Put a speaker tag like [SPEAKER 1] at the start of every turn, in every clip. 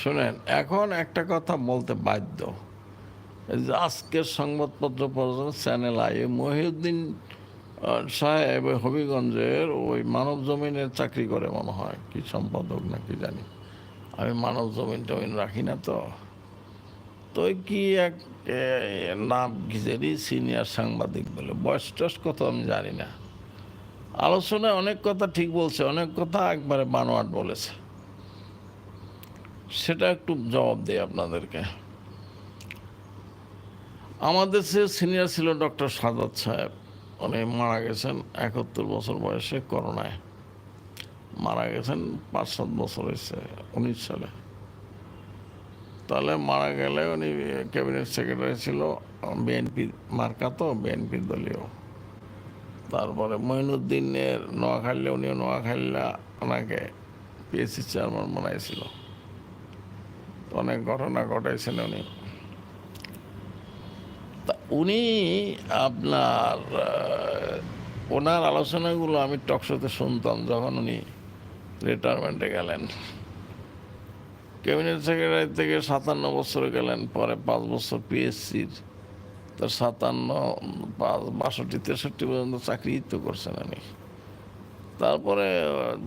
[SPEAKER 1] শুনেন, এখন একটা কথা বলতে বাধ্য। আজকের সংবাদপত্র পর্যন্ত চ্যানেল আই মহিউদ্দিন সাহেব হবিগঞ্জের ওই মানব জমিনের চাকরি করে মনে হয়। কি সম্পাদক না কি জানি। আমি মানব জমিন টমিন রাখি না তো। তো কি এক নাম ঘিজেরই সিনিয়র সাংবাদিক বলে। বয়স টয়স কত আমি জানি না। আলোচনায় অনেক কথা ঠিক বলছে, অনেক কথা একবারে বানোয়াট বলেছে। সেটা একটু জবাব দেয় আপনাদেরকে। আমাদের সে সিনিয়র ছিল ডক্টর সাদাত সাহেব, উনি মারা গেছেন একাত্তর বছর বয়সে করোনায়। মারা গেছেন পাঁচ সাত বছর হয়েছে, উনিশ সালে। তাহলে মারা গেলে উনি ক্যাবিনেট সেক্রেটারি ছিল বিএনপি মার্কা তো বিএনপি দলীয়। তারপরে মঈনুদ্দিনের নোয়াখালী উনিও নোয়াখালীরা, ওনাকে পিএসসি চেয়ারম্যান বানাইছিল। অনেক ঘটনা ঘটাইছেন উনি। তা উনি আপনার ওনার আলোচনাগুলো আমি টকশোতে শুনতাম যখন উনি রিটায়ারমেন্টে গেলেন। ক্যাবিনেট সেক্রেটারি থেকে সাতান্ন বছর গেলেন, পরে পাঁচ বছর পিএসসির তার সাতান্ন, পাঁচ, বাষট্টি, তেষট্টি পর্যন্ত চাকরি তো করছেন উনি। তারপরে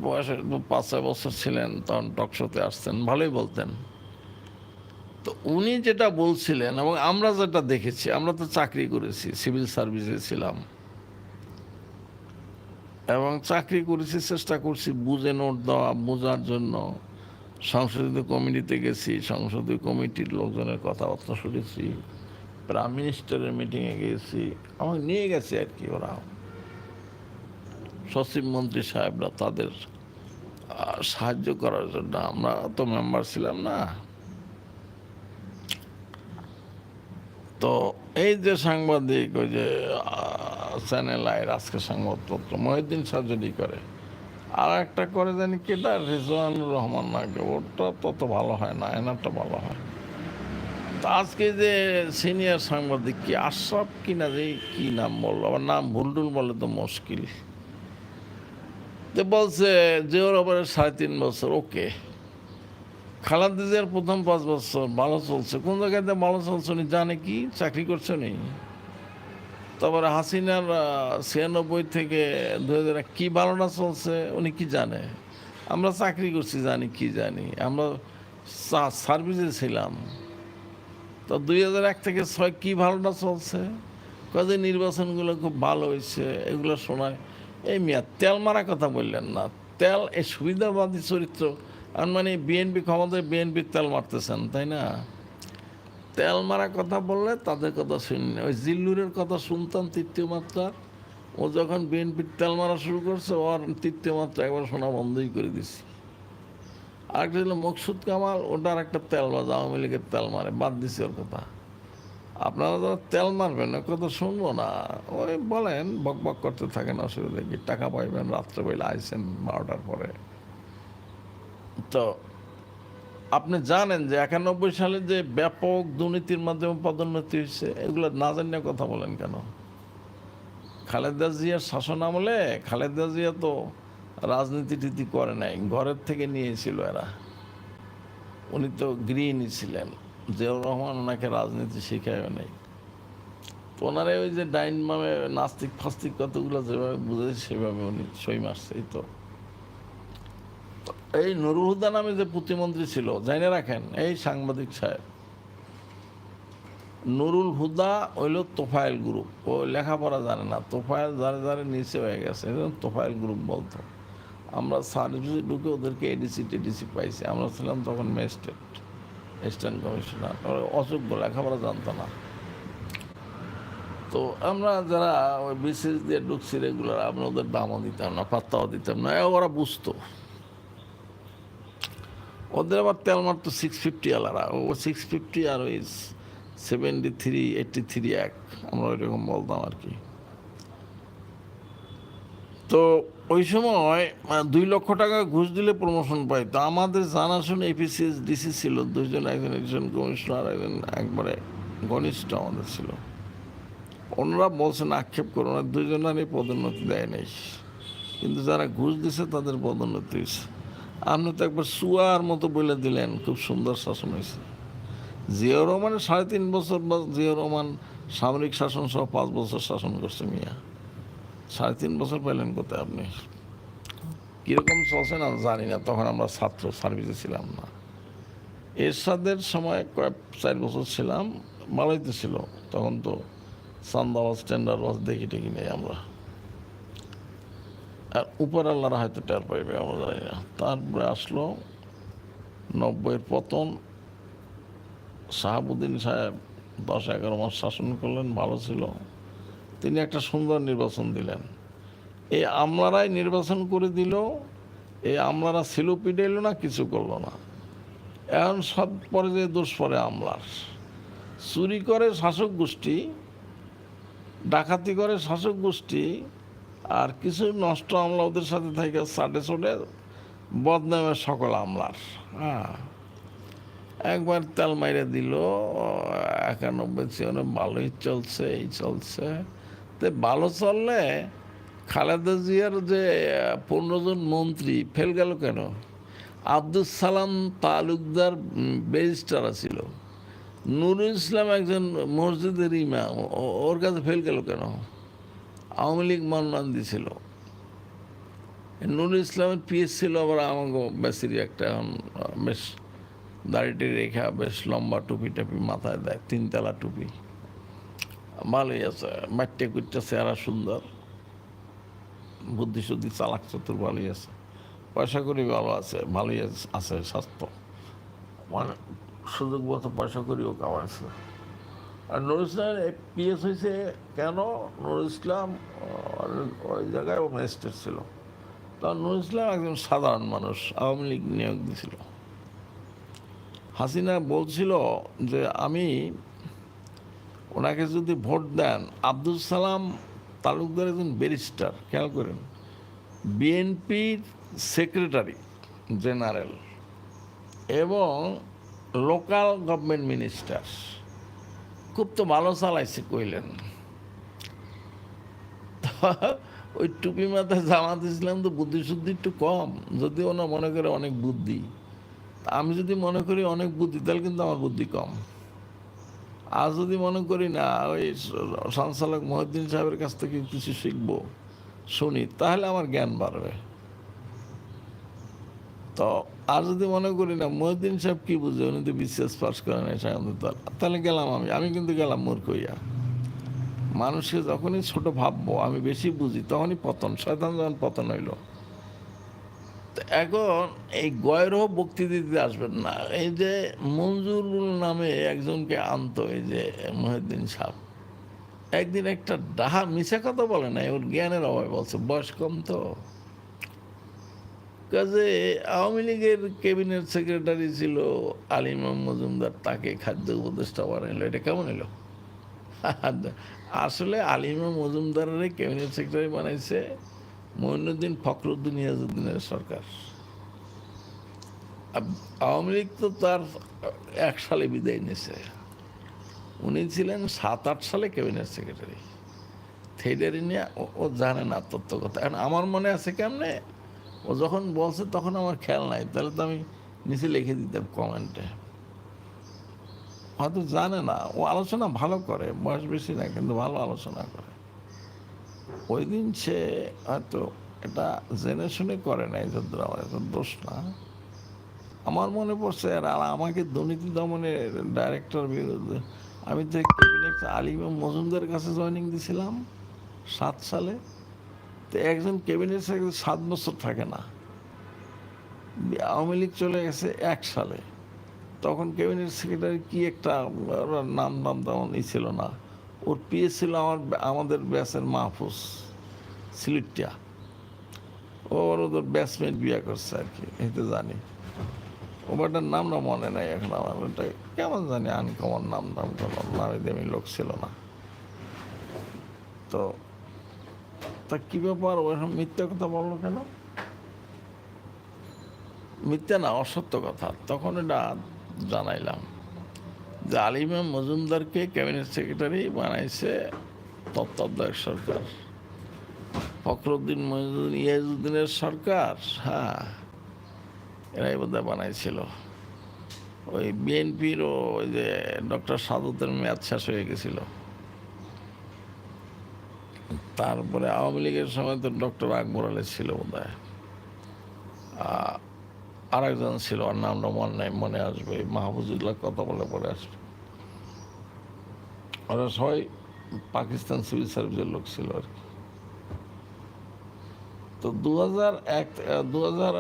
[SPEAKER 1] বয়সে পাঁচ ছয় বছর ছিলেন, তখন টকশোতে আসতেন, ভালোই বলতেন। তো উনি যেটা বলছিলেন এবং আমরা যেটা দেখেছি, আমরা তো চাকরি করেছি, সিভিল সার্ভিসে ছিলাম। এবং চাকরি করেছি, চেষ্টা করছি বুঝে নোট দেওয়া, বোঝার জন্য। সংসদীয় কমিটিতে গেছি সংসদীয় কমিটির লোকজনের কথাবার্তা শুনেছি, প্রাইম মিনিস্টারের মিটিংয়ে গেছি, আমাকে নিয়ে গেছে আর কি ওরা। সচিব মন্ত্রী সাহেবরা তাদের সাহায্য করার জন্য। আমরা তো মেম্বার ছিলাম না। তো এই যে সাংবাদিক, ওই যে চ্যানেল আয়ের আজকে সংবাদপত্র, মহিউদ্দিন সার্জারি করে আর একটা করে জানি কেটা রেজওয়ানুর রহমান নাকি? ওটা তত ভালো হয় না, এনারটা ভালো হয়। তো আজকে যে সিনিয়র সাংবাদিক কি আশরাফ কি না যে কি নাম বলল? আবার নাম ভুলটুল বলে তো মুশকিল। তো বলছে যে ওর আবার সাড়ে তিন বছর, ওকে। খালাদা জিয়ার প্রথম পাঁচ বছর ভালো চলছে। কোন জায়গাতে ভালো চলছে উনি জানে কি? চাকরি করছে উনি। তারপরে হাসিনার ছিয়ানব্বই থেকে দু হাজার এক কী ভালোটা চলছে উনি কি জানে? আমরা চাকরি করছি, জানি কি জানি। আমরা সার্ভিসে ছিলাম। তো দুই হাজার এক থেকে ছয় কী ভালোটা চলছে? কাজে নির্বাচনগুলো খুব ভালো হয়েছে, এগুলো শোনায়। এই মিয়া, তেল মারা কথা বললেন না। তেল এই সুবিধাবাদী চরিত্র আর মানে বিএনপি ক্ষমতায় বিএনপির তেল মারতেছেন, তাই না? তেল মারা কথা বললে তাদের কথা শুনি ওই জিল্লুরের কথা শুনতাম তৃতীয় মাত্রার ও যখন বিএনপির তেল মারা শুরু করছে, ওর তৃতীয় মাত্রা একবার শোনা বন্ধই করে দিছি। আরেকটা ছিল মকসুদ কামাল, ওটার একটা তেল বাজ আওয়ামী লীগের তেল মারে, বাদ দিছি ওর কথা। আপনারা যারা তেল মারবেন, ওর কথা শুনব না। ওই বলেন বক বক করতে থাকেন অসুবিধা কি? টাকা পাইবেন রাত্রেবেলা আইসেন বারোটার পরে। তো আপনি জানেন যে একানব্বই সালে যে ব্যাপক দুর্নীতির মাধ্যমে পদোন্নতি হয়েছে, এগুলো না জানিয়ে কথা বলেন কেন? খালেদা জিয়ার শাসন আমলে খালেদা জিয়া তো রাজনীতি টিতি করে নাই, ঘরের থেকে নিয়েছিল এরা। উনি তো গৃহিণী ছিলেন, জিয়াউর রহমান ওনাকে রাজনীতি শিখায়ও নেই। তো ওনারে ওই যে ডাইন মামে নাস্তিক ফাস্তিক কতগুলো যেভাবে বুঝেছে সেভাবে উনি সই তো তো। এই নুরুল হুদা নামে যে প্রতিমন্ত্রী ছিল জানে রাখেন, এই সাংবাদিক সাহেব। নুরুল হুদা হইল তোফায়েল গ্রুপ। ও লেখাপড়া জানে না, তোফায়েল যারে যারে নিচে হয়ে গেছে, এই তোফায়েল গ্রুপ বলতো। আমরা সার্ভিসে ঢুকে ওদেরকে এডিসি টেডিসি পাইছি। আমরা ছিলাম তখন ম্যাজিস্ট্রেট ইস্টার্ন কমিশনার অযোগ্য, লেখাপড়া জানতো না। তো আমরা যারা ওই বিশেষ দিয়ে ঢুকছি রেগুলার, আমরা ওদের দামও দিতাম না, পাত্তাও দিতাম না ওরা বুঝতো। ওদের আবার তেল মারতো সিক্স ফিফটি আলারা ও সিক্স ফিফটি আর ওই সেভেন্টি থ্রি এইটটি থ্রি এক। আমরা ওইরকম বলতাম আর কি। তো ওই সময় দুই লক্ষ টাকা ঘুষ দিলে প্রমোশন পাই তো আমাদের জানাশোনা এপিসিএস ডিসি ছিল। দুজন একজন একজন কমিশনার একজন একবারে ঘনিষ্ঠ আমাদের ছিল। ওনারা বলছেন আক্ষেপ করো না। দুইজনেরই পদোন্নতি দেয় নাই। কিন্তু যারা ঘুষ দিছে, তাদের পদোন্নতি হয়েছে। আপনি তো একবার সুয়ার মতো বলে দিলেন, খুব সুন্দর শাসন হয়েছে। জিয়া রহমানের সাড়ে তিন বছর বা জিয়া রহমান সামরিক শাসন সহ পাঁচ বছর শাসন করছে মিয়া। সাড়ে তিন বছর পেলেন কোথায় আপনি? কীরকম চলছে না জানি না, তখন আমরা ছাত্র, সার্ভিসে ছিলাম না। এরশাদের সময় কয়েক চার বছর ছিলাম ভালোই তো ছিল। তখন তো সান্দাবাজ, টেন্ডারবাজ দেখি টেকি নেই আমরা। আর উপর আল্লাহরা হয়তো টের পাইবে আমরা জানি না। তারপরে আসলো নব্বইয়ের পতন। শাহাবুদ্দিন সাহেব দশ এগারো মাস শাসন করলেন, ভালো ছিল। তিনি একটা সুন্দর নির্বাচন দিলেন। এই আমলারাই নির্বাচন করে দিল এই আমলারা ছিল পিটাইল না, কিছু করল না। এখন সব পরে যে দোষ পরে আমলার। চুরি করে শাসক গোষ্ঠী ডাকাতি করে শাসক গোষ্ঠী আর কিছু নষ্ট আমলা ওদের সাথে থেকে সাটে চটে বদনামের সকল আমলার হ্যাঁ। একবার তেল মাইরে দিল, একানব্বই ছিয়ানব্বই ভালোই চলছে, এই চলছে। তো ভালো চললে খালেদা জিয়ার যে, পনেরো জন মন্ত্রী ফেল গেল কেন? আব্দুল সালাম তালুকদার ব্যারিস্টার ছিল। নুরুল ইসলাম একজন মসজিদের ইমাম ওর কাছে ফেল গেল কেন? আওয়ামী লীগ মনোনয়ন দিছিল। নুরুল ইসলামের পিএস ছিল, আবার আমাকে বেসিরই একটা এখন, বেশ দাড়িটি রেখা, বেশ লম্বা টুপি টাপি মাথায় দেয়, তিনতলা টুপি। ভালোই আছে মাট্টে কুটটা চেহারা সুন্দর। বুদ্ধি শুদ্ধি চালাক চতুর ভালোই আছে। পয়সা করি ভালো আছে, ভালোই আছে- আছে, স্বাস্থ্য। মানে সুযোগ মতো পয়সা করিও কামাইছে আর নুরুল ইসলামের পিএস হয়েছে কেন? নুরুল ইসলাম ওই জায়গায় ও ম্যাজিস্ট্রেট ছিল। তখন নুরুল ইসলাম একজন সাধারণ মানুষ, আওয়ামী লীগ নিয়োগ দিয়েছিল হাসিনা বলছিল যে, আমি ওনাকে যদি ভোট দেন, আব্দুল সালাম তালুকদার একজন ব্যারিস্টার, খেয়াল করেন, বিএনপির সেক্রেটারি জেনারেল এবং লোকাল গভর্নমেন্ট মিনিস্টার। খুব তো ভালো চালাইছে, কইলেন। ওই টুপি মাথায় জামাত ইসলাম তো বুদ্ধি শুদ্ধি একটু কম যদি ওনা মনে করে অনেক বুদ্ধি। আমি যদি মনে করি অনেক বুদ্ধি, তাহলে কিন্তু আমার বুদ্ধি কম। আর যদি মনে করি না, ওই সঞ্চালক মহিউদ্দিন সাহেবের কাছ থেকে কিছু শিখব, শুনি, তাহলে আমার জ্ঞান বাড়বে। তো আর যদি মনে করি না, মহিউদ্দিন সাহেব কি বুঝে? উনি তো বিশ্বাস পাস করেন তাহলে গেলাম আমি। আমি কিন্তু গেলাম মূর্খ হইয়া। মানুষকে যখনই ছোট ভাববো, আমি বেশি বুঝি, তখনই পতন, শয়তান যখন পতন হইল। এখন এই গয়রহ বক্তি দিতে আসবেন না। এই যে মঞ্জুরুল নামে একজনকে আনতো, এই যে মহিউদ্দিন সাহেব। একদিন একটা ডাহা মিশা কথা বলে না ওর জ্ঞানের অভাবে বলছে, বয়স কম তো। কাজে আওয়ামী লীগের ক্যাবিনেট সেক্রেটারি ছিল আলিমাম মজুমদার তাকে খাদ্য উপদেষ্টা বানাইলো। এটা কেমন এলো আসলে আলিমা মজুমদারের ক্যাবিনেট সেক্রেটারি বানাইছে মঈনুদ্দিন ফখরুদ্দিন ইয়াজুদ্দিনের সরকার। আওয়ামী লীগ তো তার এক সালে বিদায় নিয়েছে। উনি ছিলেন সাত, আট সালে ক্যাবিনেট সেক্রেটারি। থিয়েটারি নিয়ে ও জানে না তত্ত্ব কথা এখন আমার মনে আছে কেমনে ও যখন বলছে, তখন আমার খেয়াল নাই। তাহলে তো আমি নিচে লিখে দিতাম কমেন্টে হয়তো জানে না। ও আলোচনা ভালো করে, বয়স বেশি না, কিন্তু ভালো আলোচনা করে। ওই দিন সে হয়তো এটা জেনে শুনে করে নাই যদ্দূর আমার দোষ না। আমার মনে পড়ছে, আর আমাকে দুর্নীতি দমনের ডাইরেক্টর বিরুদ্ধে আমি তো আলিম মজুমদার কাছে জয়েনিং দিয়েছিলাম সাত সালে। তো একজন ক্যাবিনেট সেক্রেটারি সাত বছর থাকে না। আওয়ামী লীগ চলে গেছে এক সালে। তখন ক্যাবিনেট সেক্রেটারি কি একটা নাম নাম তেমন ই ছিল না। ওর পিএ ছিল আমার, আমাদের ব্যাসের মাহফুজ সিলিটিয়া। ওর ওদের ব্যাসমেট বিয়ে করছে আর কি এই তো জানি ওটার নামটা মনে নাই এখন আমার, ওটা কেমন জানি আনকমন নাম নাম কোনো নামে দেমি লোক ছিল না। তো তা কী ব্যাপার? ওরকম মিথ্যা কথা বলল কেন? মিথ্যা না, অসত্য কথা। তখন এটা জানাইলাম যে আলিমা মজুমদারকে ক্যাবিনেট সেক্রেটারি বানাইছে তত্ত্বাবধায়ক সরকার। ফখরুদ্দিন মহিউদ্দিন ইয়াজুদ্দিনের সরকার? হ্যাঁ এরাই বোধহয় বানাইছিল। ওই বিএনপিরও ওই যে ডক্টর সাদতের মেয়াদ শেষ হয়ে গেছিল। তারপরে আওয়ামী লীগের সময় তো ডক্টর আকবর আলী ছিল বোধ হয় আর একজন ছিল, ওর নামটা মনে নাই, মনে আসবে, মাহফুজুল্লাহ কথা বলে পরে আসবে। ওরা সবাই পাকিস্তান সিভিল সার্ভিসের লোক ছিল আর কি। তো দু হাজার এক দু হাজার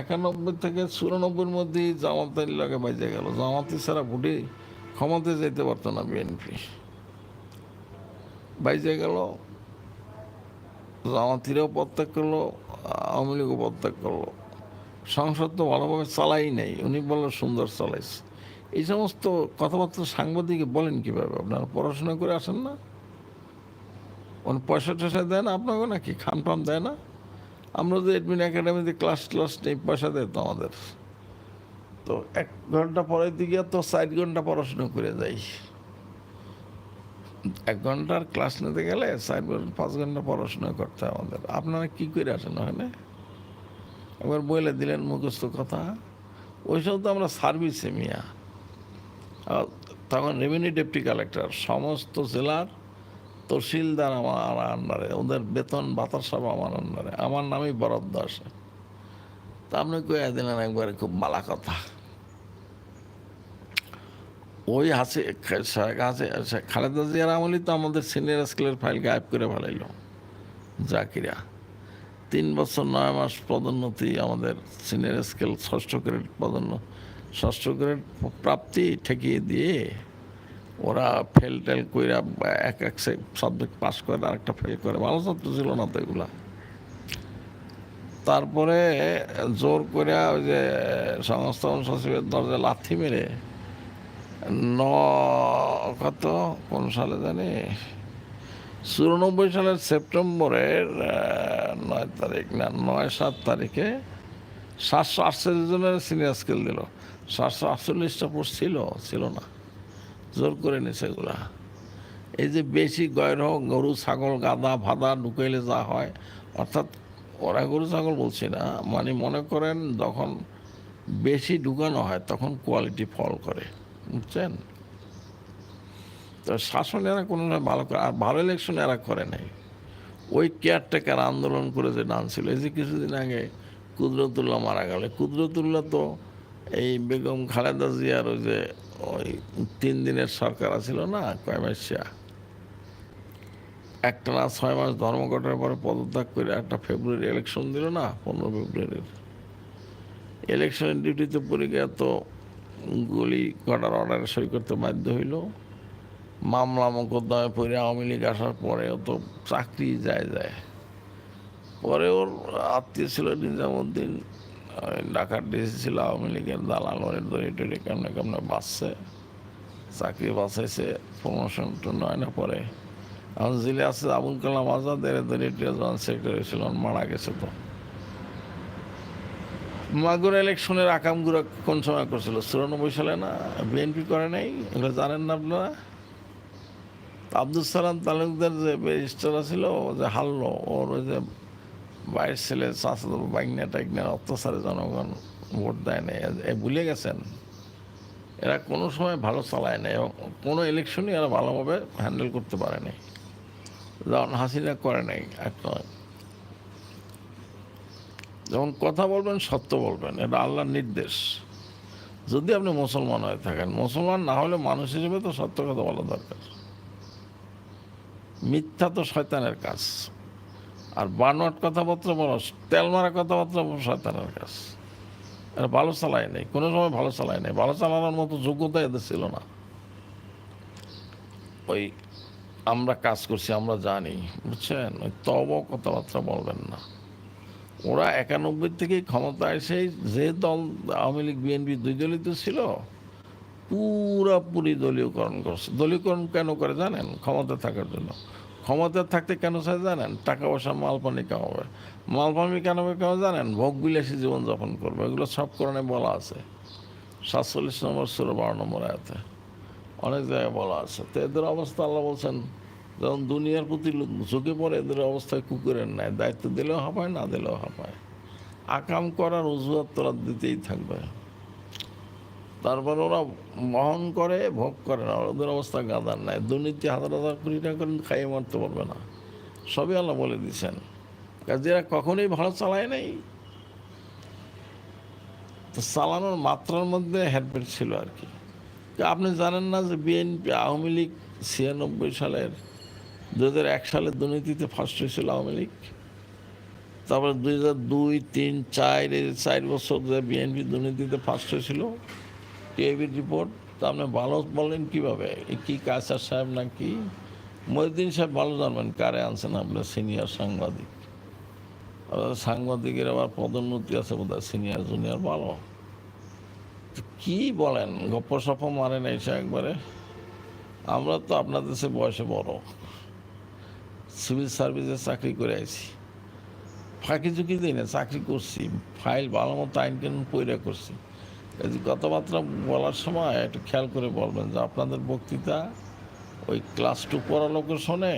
[SPEAKER 1] একানব্বই থেকে চুরানব্বইয়ের মধ্যেই জামাতের লাগে বাজে গেল। জামাতি ছাড়া ভোটে ক্ষমতায় যেতে পারতো না বিএনপি। বাইজে গেল জামাতিরাও প্রত্যাগ করল, আওয়ামী লীগও প্রত্যাগ করল। সংসদ তো ভালোভাবে চালাই নাই, উনি বলল সুন্দর চালাইছে। এই সমস্ত কথাবার্তা সাংবাদিকে বলেন কীভাবে? আপনারা পড়াশোনা করে আসেন না? উনি পয়সা টয়সা দেয় না আপনাকে নাকি? খান পান দেয় না? আমরা যে এডমিন একাডেমিতে ক্লাস ক্লাস নেই, পয়সা দেয় তো আমাদের। তো এক ঘণ্টা পরের দিকে তো চার ঘণ্টা পড়াশোনা করে যাই। এক ঘণ্টার ক্লাস নিতে গেলে চার পাঁচ ঘণ্টা পড়াশোনা করতে হয় আমাদের। আপনারা কী করে আসেন ওখানে? একবার বলে দিলেন মুখস্থ কথা। ওই সব তো আমরা সার্ভিসে মিয়া। তখন রেভিনিউ ডেপুটি কালেক্টর সমস্ত জেলার তহসিলদার আমার আন্ডারে, ওদের বেতন বাতাস সব আমার আন্ডারে। আমার নামই বরাদ্দ আসে। তা আপনি কয়ে দিলেন একবারে খুব মালা কথা। ওই হাসি হাসি খালেদা জিয়ার আমলি তো আমাদের সিনিয়র স্কুলের ফাইল গায়েব করে ফেলাইল। জাকিরা তিন বছর নয় মাস পদোন্নতি আমাদের সিনিয়র স্কেল ষষ্ঠ গ্রেড পদোন্ন ষষ্ঠ গ্রেড প্রাপ্তি ঠেকিয়ে দিয়ে ওরা ফেল টেল কইরা এক এক সাবজেক্ট পাস করে আর একটা ফেল করে। ভালো ছাত্র ছিল না তো এগুলা। তারপরে জোর করে ওই যে সংস্থাপন সচিবের দরজা লাথি মেরে ন, কত? কোন সালে জানি? চুরানব্বই সালের সেপ্টেম্বরের নয় তারিখ না, নয় সাত তারিখে সাতশো আটচল্লিশ জনের সিনিয়র স্কেল দিল। সাতশো আটচল্লিশটা পোস্ট ছিল ছিল না। জোর করে নিছে এগুলা। এই যে বেশি গয়র গরু, ছাগল গাদা ভাদা, ঢুকাইলে যা হয়, অর্থাৎ ওরা গরু, ছাগল বলছি না মানে মনে করেন যখন বেশি ঢুকানো হয়, তখন কোয়ালিটি ফল করে। বুঝছেন? তো শাসন এরা কোনো ভালো করে, আর ভালো ইলেকশন এরা করে নাই। ওই কেয়ারটেকার আন্দোলন করে যে ডান ছিল, এই যে কিছুদিন আগে কুদরতুল্লাহ মারা গেল। কুদরতুল্লাহ তো এই বেগম খালেদা জিয়ার ওই যে ওই তিন দিনের সরকার ছিল না, কয় মাসিয়া একটা না ছয় মাস ধর্মঘটের পরে পদত্যাগ করে একটা ফেব্রুয়ারি ইলেকশন দিল না, পনেরো ফেব্রুয়ারির ইলেকশনের ডিউটিতে পড়ে গিয়ে তো গুলি করার অর্ডারে সই করতে বাধ্য হইল। মামলা মোকদ্দমে পড়ে আওয়ামী লীগ আসার পরেও তো চাকরি যায় যায়। পরে ওর আত্মীয় ছিল নিজামুদ্দিন ঢাকার ডিসি ছিল আওয়ামী লীগের দালাল, ওর দড়ি টড়ি কেমনে কেমনে বাঁচছে। চাকরি বাঁচাইছে প্রমোশন তো নয় না পরে। এখন জিলে আছে আবুল কালাম আজাদ, এর দড়ি ট্রেজন সেক্রেটারি ছিল, মারা গেছে তো। মাগুর ইলেকশনের আকামগুলো কোন সময় করছিল? চুরানব্বই সালে না? বিএনপি করে নাই? এগুলো জানেন না আপনারা? আব্দুল সালাম তালুকদার যে ব্যারিস্টার ছিল যে হারলো, ওর ওই যে বাইরের ছেলে চাষা বাইকনা টাইগনার অত্যাচারে জনগণ ভোট দেয় নাই। এ ভুলে গেছেন? এরা কোনো সময় ভালো চালায় নাই এবং কোনো ইলেকশনই এরা ভালোভাবে হ্যান্ডেল করতে পারে নাই। যেমন হাসিনা করে নাই একটা যেমন কথা বলবেন, সত্য বলবেন। এটা আল্লাহর নির্দেশ। যদি আপনি মুসলমান হয়ে থাকেন, মুসলমান না হলে মানুষ হিসেবে তো সত্য কথা বলা দরকার। মিথ্যা তো শয়তানের কাজ। আর বানোয়াট কথাবার্তা বলো, তেল মারা কথাবার্তা শয়তানের কাজ। এরা ভালো চালায় নেই। কোনো সময় ভালো চালায় নেই। ভালো চালানোর মতো যোগ্যতা এদের ছিল না। ওই আমরা কাজ করছি, আমরা জানি, বুঝছেন? ওই তব কথাবার্তা বলবেন না। ওরা একানব্বই থেকেই ক্ষমতা এসে যে দল আওয়ামী লীগ, বিএনপি দুই দলই তো ছিল পুরাপুরি দলীয়করণ করছে। দলীয়করণ কেন করে জানেন? ক্ষমতা থাকার জন্য। ক্ষমতা থাকতে কেন চাই জানেন? টাকা পয়সা মাল পানি কামাবে। মাল পানি কামাবে কেন জানেন? ভোগ বিলাসী জীবনযাপন করবে। এগুলো সব কারণে বলা আছে। সাতচল্লিশ নম্বর ষোলো বারো নম্বর আয়াতে। অনেক জায়গায় বলা আছে। তো এদের অবস্থা আল্লাহ বলছেন যখন দুনিয়ার প্রতি ঝুঁকে পড়ে, এদের অবস্থায় কুকুরের নেয় দায়িত্ব দিলেও হাঁপায়, না দিলেও হাঁপায়। আকাম করার অজুহাত তোরা দিতেই থাকবে। তারপর ওরা বহন করে, ভোগ করে না, ওদের অবস্থা গাদার নাই। দুর্নীতি হাজার হাজার কোটি টাকা করে খাইয়ে মারতে পারবে না। সবই আল্লাহ বলে দিচ্ছেন কাজে এরা কখনোই ভালো চালায় নাই। তো চালানোর মাত্রার মধ্যে হেডফেট ছিল আর কি। আপনি জানেন না যে বিএনপি আওয়ামী লীগ ছিয়ানব্বই সালের দু হাজার এক সালের দুর্নীতিতে ফার্স্ট হয়েছিল আওয়ামী লীগ। তারপরে দুই হাজার দুই, তিন, চার, এই চার বছর যে বিএনপি দুর্নীতিতে ফার্স্ট হয়েছিল, টিআইবির রিপোর্ট। তা আপনি ভালো বলেন কীভাবে? কি কাসার সাহেব নাকি? মহিউদ্দিন সাহেব ভালো জানবেন কারে আনছেন আপনার সিনিয়র সাংবাদিক। সাংবাদিকের আবার পদোন্নতি আছে বোধ সিনিয়র, জুনিয়র, ভালো। কি বলেন? গপ্প সপ্প মারেন এসে একবারে। আমরা তো আপনাদের সে বয়সে বড়। সিভিল সার্ভিসে চাকরি করে আইছি। ফাঁকি ঝুঁকি দিই না, চাকরি করছি। ফাইল ভালো মতো আইন কানুন পৈরা করছি। কাজে কথাবার্তা বলার সময় একটু খেয়াল করে বলবেন যে আপনাদের বক্তৃতা ওই ক্লাস টু পড়া লোকের শোনে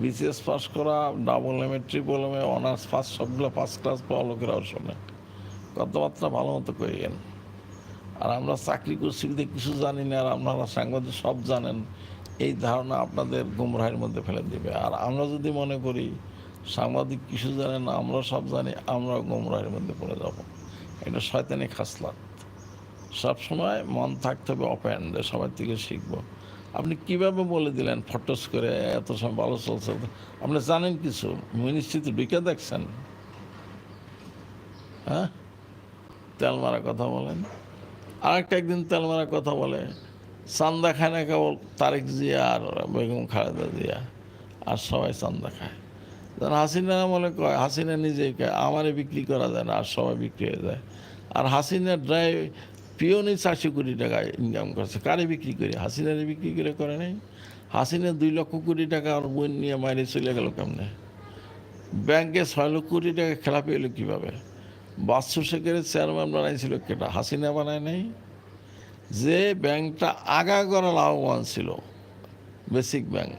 [SPEAKER 1] বিসিএস পাস করা double M A triple M A honours first সবগুলো ফার্স্ট ক্লাস পাওয়া লোকেরাও শোনে। কথাবার্তা ভালো মতো করিয়েন আর আমরা চাকরি করছি কিছু জানি না, আর আপনারা সাংবাদিক সব জানেন। এই ধারণা আপনাদের গুমরাহের মধ্যে ফেলে দেবে। আর আমরা যদি মনে করি, সাংবাদিক কিছু জানে না আমরা সব জানি আমরা গুমরাহের মধ্যে পড়ে যাব। এটা শয়তানি খাসলাত। সবসময় মন থাকতে হবে ওপেন যে সবার থেকে শিখব। আপনি কীভাবে বলে দিলেন, ফটোস করে এত সময় ভালো চলছে? আপনি জানেন কিছু? মিনিস্ট্রিতে ঢুকে দেখছেন? হ্যাঁ? তেল মারা কথা বলেন? আরেকটা একদিন তেল মারা কথা বলে চান্দা খায় না কেবল তারেক জিয়া আর বেগম খালেদা জিয়া। আর সবাই চান্দা খায়। যেন হাসিনা আমলে কয়, হাসিনা নিজেই কয়, আমারে বিক্রি করা যায় না, আর সবাই বিক্রি হয়ে যায়। আর হাসিনা ড্রাইভ পিওনি চারশো কোটি টাকা ইনকাম করছে। কারে বিক্রি করে? হাসিনারে বিক্রি করে করে নাই। হাসিনা দুই লক্ষ কোটি টাকা আর বোন নিয়ে মাইরে চলে গেল কেমনে? ব্যাংকে ছয় লক্ষ কোটি টাকা খেলাপি এলো কীভাবে? বাস্তু শেখের চেয়ারম্যান বানাইছিল কেটা? হাসিনা বানায় নাই? যে ব্যাংকটা আগা করা লাভবান ছিল, বেসিক ব্যাংক।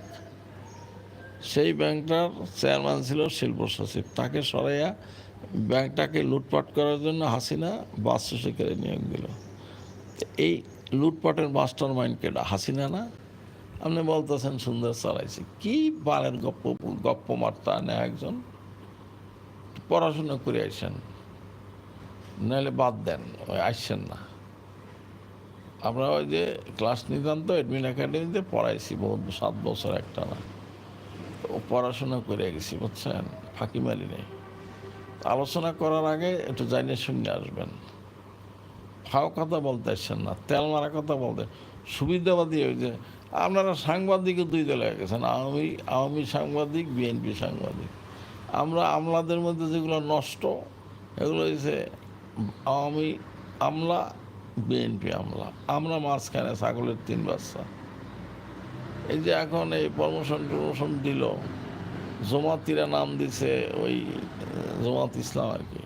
[SPEAKER 1] সেই ব্যাংকটার চেয়ারম্যান ছিল শিল্প সচিব। তাকে সরাইয়া ব্যাংকটাকে লুটপাট করার জন্য হাসিনা বাস্তু শেখের নিয়োগ দিল। এই লুটপাটের মাস্টার মাইন্ড কেটা হাসিনা না? আপনি বলতেছেন সুন্দর চালাইছে। কি বালের গপ্প গপ্প মারতা নেয় একজন? পড়াশোনা করে আইসেন। নাহলে বাদ দেন, ওই আসছেন না। আমরা ওই যে ক্লাস নিতাম তো এডমিন একাডেমিতে পড়াইছি, বহুত সাত বছর একটা না পড়াশোনা করে গেছি, বুঝছেন? ফাঁকি মারি নেই। আলোচনা করার আগে একটু জানিয়ে শুনে আসবেন। ফাও কথা বলতে আসছেন না, তেল মারা কথা বলতে। সুবিধাবাদী ওই যে, আপনারা সাংবাদিকও দুই দলে গেছেন, আওয়ামী আওয়ামী সাংবাদিক, বিএনপি সাংবাদিক। আমরা আমলাদের মধ্যে যেগুলো নষ্ট, এগুলো হচ্ছে আওয়ামী আমলা বিএনপি আমলা। আমরা মাঝখানে ছাগলের তিন বাচ্চা। এই যে এখন এই প্রমোশন টমোশন দিল, জমাতিরা নাম দিছে ওই, জমাত ইসলাম আর কি।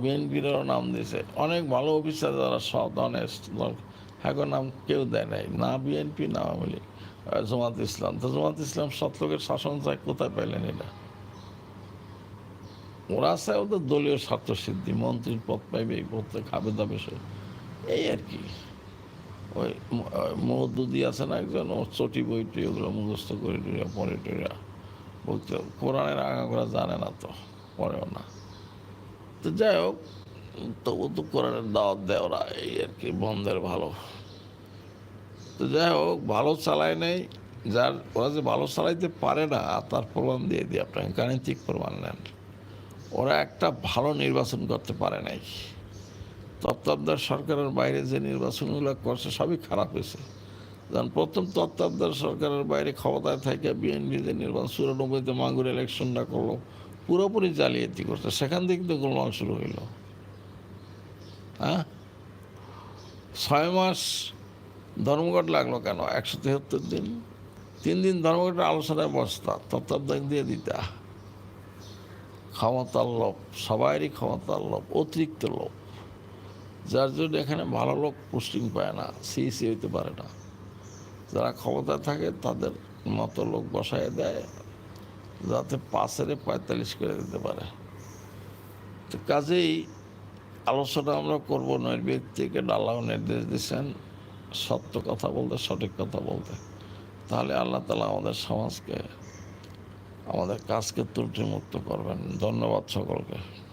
[SPEAKER 1] বিএনপিরও নাম দিছে। অনেক ভালো অফিসার যারা, সৎ অনেস্ট এখন নাম কেউ দেয় নাই। না বিএনপি, না আওয়ামী লীগ জমাত ইসলাম। তো জমাত ইসলাম সৎ লোকের শাসন চায় কোথায় পাইলেন এটা? ওরা চায় ওদের দলীয় স্বার্থ সিদ্ধি মন্ত্রীর পদ পাইবে, এই পদে খাবে দাবে সে। এই আর কি। ওই মহদ্দুদি আছে না একজন ও চটি বইটি ওগুলো মুখস্থ করে টুরিয়া পরে টুরিয়া বলতে কোরআনের আগা করা জানে না তো, পড়েও না। তো যাই হোক, তবু তো কোরআনের দাওয়াত দেয় ওরা, এই আর কি, বন্ধের ভালো। তো যাই হোক, ভালো চালায় নেই, যার, ওরা যে ভালো চালাইতে পারে না, তার প্রমাণ দিয়ে দিই আপনাকে, গাণিতিক প্রমাণ নেন। ওরা একটা ভালো নির্বাচন করতে পারে নাই। তত্ত্বাবধায়ক সরকারের বাইরে যে নির্বাচনগুলো করছে, সবই খারাপ হয়েছে। যেমন প্রথম তত্ত্বাবধায়ক সরকারের বাইরে ক্ষমতায় থাকে বিএনপি যে নির্বাচন, চুরানব্বইতে মাগুর ইলেকশনটা করল, পুরোপুরি জালিয়াতি করছে। সেখান থেকে কিন্তু গোলমাল শুরু হইল। হ্যাঁ? ছয় মাস ধর্মঘট লাগল কেন? একশো তেহাত্তর দিন। তিন দিন ধর্মঘটের আলোচনায় বসতা, তত্ত্বাবধায়ক দিয়ে দিতা। ক্ষমতার লোভ সবারই ক্ষমতার লোভ, অতিরিক্ত লোভ। যার জন্য এখানে ভালো লোক পোস্টিং পায় না সি সিইসি হইতে পারে না। যারা ক্ষমতায় থাকে, তাদের মতো লোক বসায় দেয়, যাতে পাশেরে পঁয়তাল্লিশ করে দিতে পারে। তো কাজেই আলোচনা আমরা করব নয়, ব্যক্তিকে আল্লাহ নির্দেশ দিচ্ছেন, সত্য কথা বলতে, সঠিক কথা বলতে। তাহলে আল্লাহ তালা আমাদের সমাজকে আমাদের কাজকে ত্রুটিমুক্ত করবেন। ধন্যবাদ সকলকে।